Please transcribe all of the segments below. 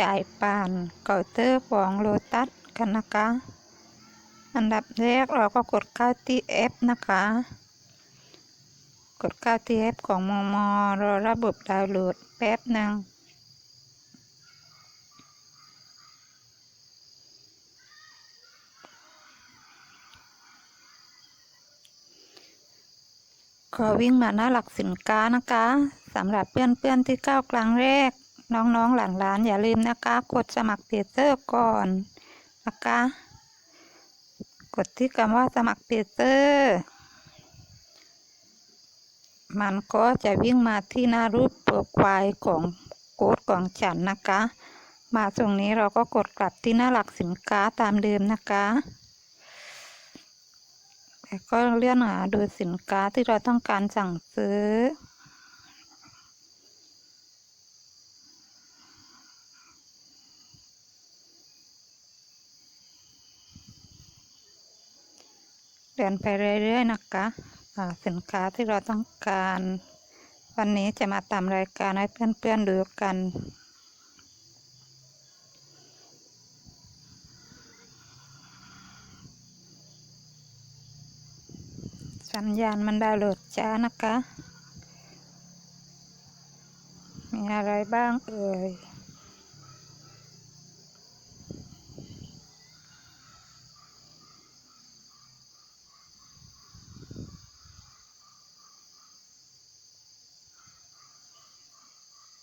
จ่ายผ่านเคาน์เตอร์ของโลตัสกันนะคะ อันดับแรกเราก็กดเข้าที่แอปนะคะ กดเข้าที่แอปของมอมรอระบบดาวน์โหลดแป๊บหนึ่งขอวิ่งมาหน้าหลักสินค้านะคะสำหรับเพื่อนๆที่เข้าครั้งแรก น้องๆหลานๆอย่าลืมนะคะ กดสมัครเพจเซอร์ก่อนนะคะ กดที่คำว่าสมัครเพจเซอร์มันก็จะวิ่งมาที่หน้ารูปโปรไฟล์ของโค้ดของฉันนะคะ มาตรงนี้เราก็กดกลับที่หน้าหลักสินค้าตามเดิมนะคะแล้วก็เลื่อนหาดูสินค้าที่เราต้องการสั่งซื้อ เดินไปเรื่อยๆนะคะสินค้าที่เราต้องการ วันนี้จะมาตามรายการให้เพื่อนๆดูกันสัญญาณมันดาวโหลดช้านะคะ มีอะไรบ้างเอ่ย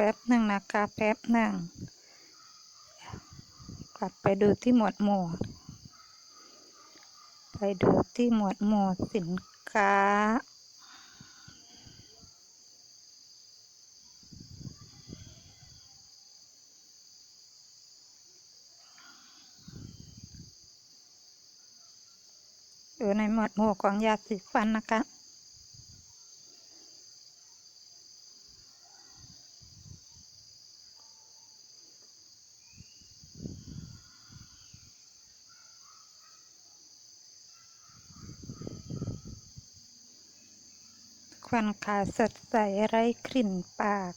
แป๊บหนึ่งนะคะแป๊บหนึ่งกลับไปดูที่หมวดหมู่ ไปดูที่หมวดหมู่สินค้า อยู่ในหมวดหมู่ของยาสีฟันนะคะ ควันขาวสดใสไร้กลิ่นปาก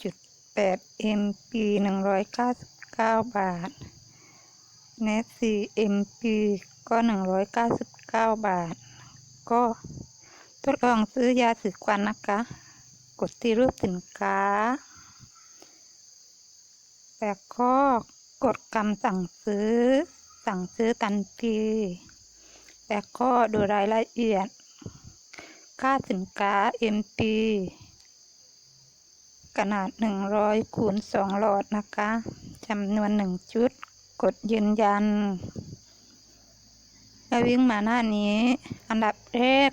1.8 mp 199 บาท เนส 4mp ก็ 199 บาท ก็ทดลองซื้อยาสีควันนะคะ กดที่รูปสินค้าแล้วก็กดคำสั่งซื้อ สั่งซื้อทันทีแล้วก็ดูรายละเอียด ค่าสินค้า MP ขนาด 100คูณ2หลอดนะคะจำนวน 1 ชุด กดยืนยัน แล้ววิ่งมาหน้านี้ อันดับแรก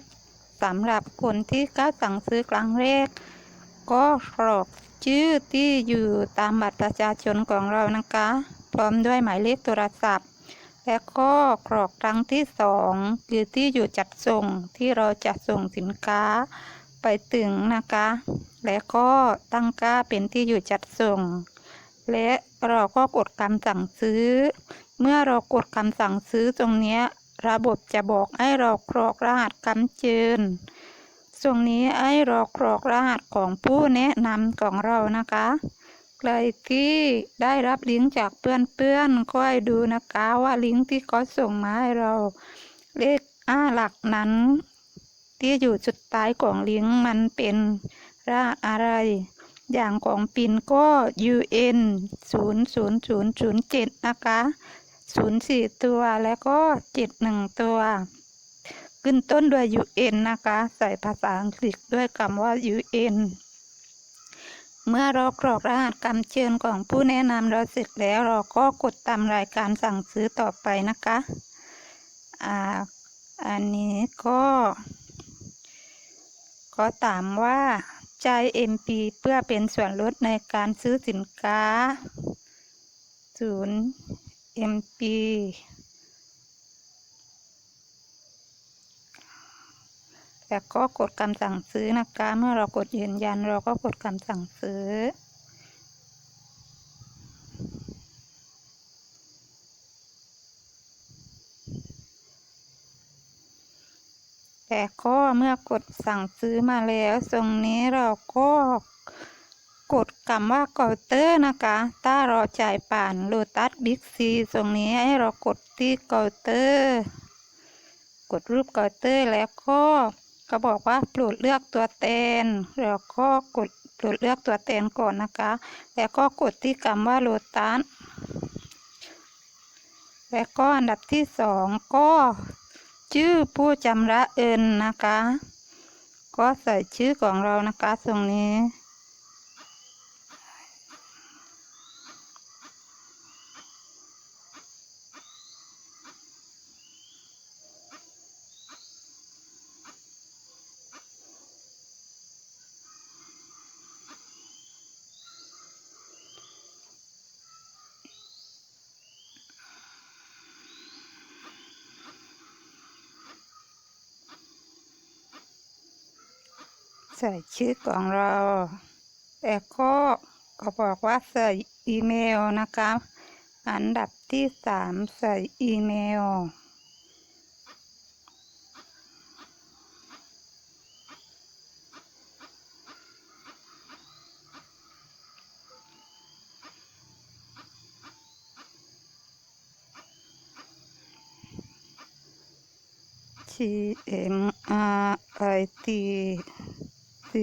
สำหรับคนที่ก้าวสั่งซื้อครั้งแรก ก็กรอกชื่อที่อยู่ตามบัตรประชาชนของเรานะคะ พร้อมด้วยหมายเลขโทรศัพท์ แล้วก็กรอกครั้งที่สองคือที่อยู่จัดส่งที่เราจะส่งสินค้าไปถึงนะคะ แล้วก็ตั้งค่าเป็นที่อยู่จัดส่ง และเราก็กดคำสั่งซื้อ เมื่อเรากดคำสั่งซื้อตรงนี้ระบบจะบอกให้เรากรอกรหัสคำเชิญตรงนี้ให้เรากรอกรหัสของผู้แนะนำของเรานะคะ ใครที่ได้รับลิงก์จากเพื่อนๆก็ให้ดูนะคะว่าลิงก์ที่เขาส่งมาให้เรา เลขห้าหลักนั้น ที่อยู่จุดท้ายของลิงก์มันเป็นรหัสอะไร อย่างของปินก็ UN 0 0 0 0 7 นะคะ0 4ตัวแล้วก็7 1ตัว ขึ้นต้นด้วย UN นะคะ ใส่ภาษาอังกฤษด้วยคำว่า UN เมื่อเรากรอกรหัสคำเชิญของผู้แนะนำเราเสร็จแล้วเราก็กดตามรายการสั่งซื้อต่อไปนะคะอ่าอันนี้ก็ก็ถามว่าใจาย MP เพื่อเป็นส่วนลดในการซื้อสินค้า0 MP แล้วก็กดคำสั่งซื้อนะคะ เมื่อเรากดยืนยันเราก็กดคำสั่งซื้อ แต่ก็เมื่อกดสั่งซื้อมาแล้วตรงนี้เราก็กดคำว่าเคาน์เตอร์นะคะ ถ้าเราจ่ายผ่านโลตัสบิ๊กซีตรงนี้ให้เรากดที่เคาน์เตอร์ กดรูปเคาน์เตอร์แล้วก็ ก็บอกว่าโปรดเลือกตัวเต็นแล้วก็กดโปรดเลือกตัวเต็นก่อนนะคะ แล้วก็กดที่คำว่าโลตัสแล้วก็อันดับที่สองก็ชื่อผู้จำระเอินนะคะ ก็ใส่ชื่อของเรานะคะตรงนี้ ใส่ชื่อของเราแล้วก็ก็บอกว่าใส่อีเมลนะคะอันดับที่สามใส่อีเมล T M R I T C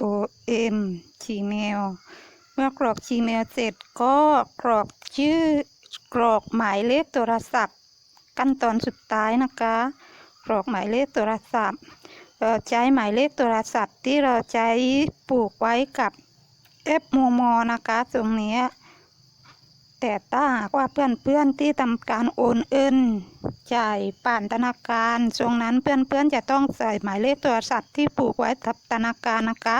O M Gmail เมื่อกรอก Gmail เสร็จก็กรอกชื่อกรอกหมายเลขโทรศัพท์ ขั้นตอนสุดท้ายนะคะ กรอกหมายเลขโทรศัพท์เราใช้หมายเลขโทรศัพท์ที่เราใช้ปลูกไว้กับแอปโมโมนะคะ ตรงนี้ แต่ถ้าหากว่าเพื่อนๆที่ทำการโอนเงินจ่ายผ่านธนาคารตรงนั้นเพื่อนๆจะต้องใส่หมายเลขโทรศัพท์ที่ผูกไว้กับธนาคารนะคะ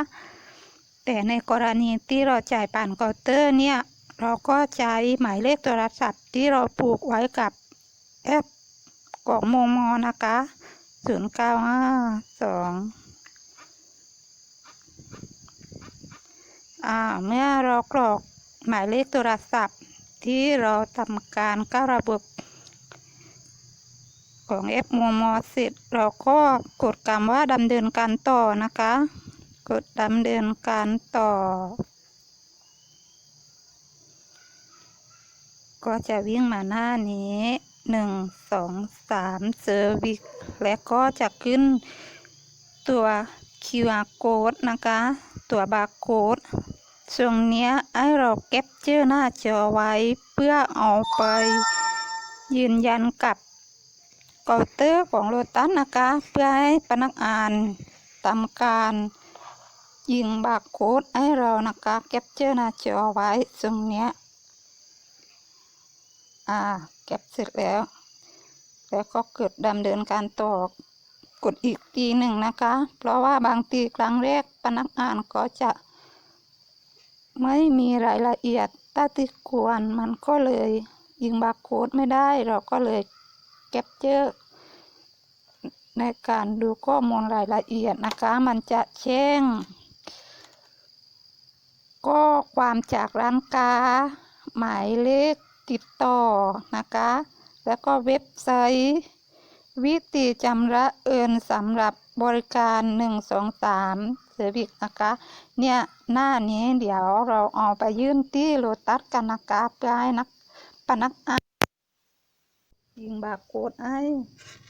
แต่ในกรณีที่เราจ่ายผ่านเคาน์เตอร์เนี่ยเราก็ใช้หมายเลขโทรศัพท์ที่เราผูกไว้กับแอปของโมโมนะคะศูนย์เก้าห้าสองอ่าเมื่อเรากรอกหมายเลขโทรศัพท์ ที่เราทำการเข้าระบบของแอปโมมเสร็จเราก็กดคำว่าดำเนินการต่อนะคะ กดดำเนินการต่อ ก็จะวิ่งมาหน้านี้หนึ่งสองสามเซอร์วิสและก็จะขึ้นตัว QR code นะคะ ตัวบาร์โค้ด ตรงนี้ให้เราเก็บเจอหน้าจอไว้เพื่อเอาไป ยืนยันกับเคาน์เตอร์ของโลตัสนะคะ เพื่อให้พนักงานทำการยิงบาร์โค้ดให้เรานะคะเก็บเจอหน้าจอไว้ตรงเนี้ยอ่าเก็บเสร็จแล้ว แล้วก็เกิดดำเนินการต่อกดอีกทีหนึ่งนะคะ เพราะว่าบางทีครั้งแรกพนักงานก็จะ ไม่มีรายละเอียดต้าติควรมันก็เลยยิงบาร์โค้ดไม่ได้เราก็เลยแคปเจอร์ในการดูข้อมูลรายละเอียดนะคะ มันจะแช่งก็ความจากร้านค้า หมายเลขติดต่อนะคะ แล้วก็เว็บไซต์ วิธีจำระเอินสำหรับบริการ 1 2 3 เสบิกนะคะ เนี่ยหน้านี้เดี๋ยวเราเอาไปยื่นที่โลตัสกันนะคะไปนักปนักอายิงบากโกดไอ้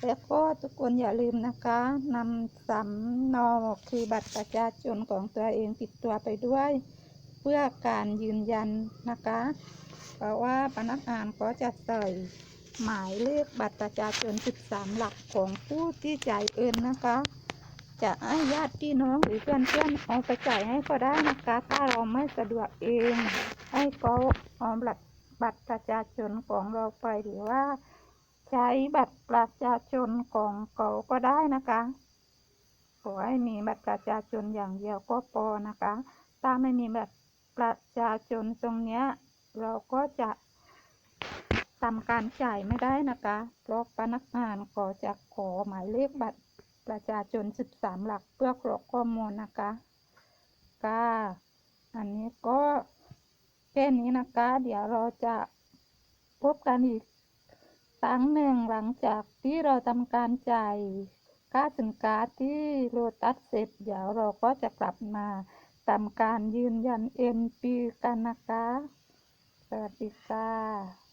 แล้วก็ทุกคนอย่าลืมนะคะนำสำนอคือบัตรประชาชนของตัวเองติดตัวไปด้วย เพื่อการยืนยันนะคะ เพราะว่าพนักงานก็จะใส่หมายเลขบัตรประชาชน 13 หลักของผู้ที่จ่ายเอินนะคะ จะให้ญาติพี่น้องหรือเพื่อนเพื่อนๆเอาไปจ่ายให้ก็ได้นะคะถ้าเราไม่สะดวกเอง ให้เขาเอาบัตรบัตรประชาชนของเราไปหรือว่า ใช้บัตรประชาชนของเขาก็ได้นะคะขอให้มีบัตรประชาชนอย่างเดียวก็พอนะคะ ถ้าไม่มีบัตรประชาชนตรงเนี้ยเราก็จะทำการจ่ายไม่ได้นะคะ เพราะพนักงานก็จะขอหมายเลขบัตร ประชาชน 13 หลักเพื่อกรอกข้อมูลนะคะก็อันนี้ก็แค่นี้นะคะ เดี๋ยวเราจะพบกันอีกครั้งหนึ่งหลังจากที่เราทำการจ่ายค่าสินค้าที่โลตัสเสร็จ เดี๋ยวเราก็จะกลับมาทำการยืนยัน NP กันนะคะ สวัสดีค่ะ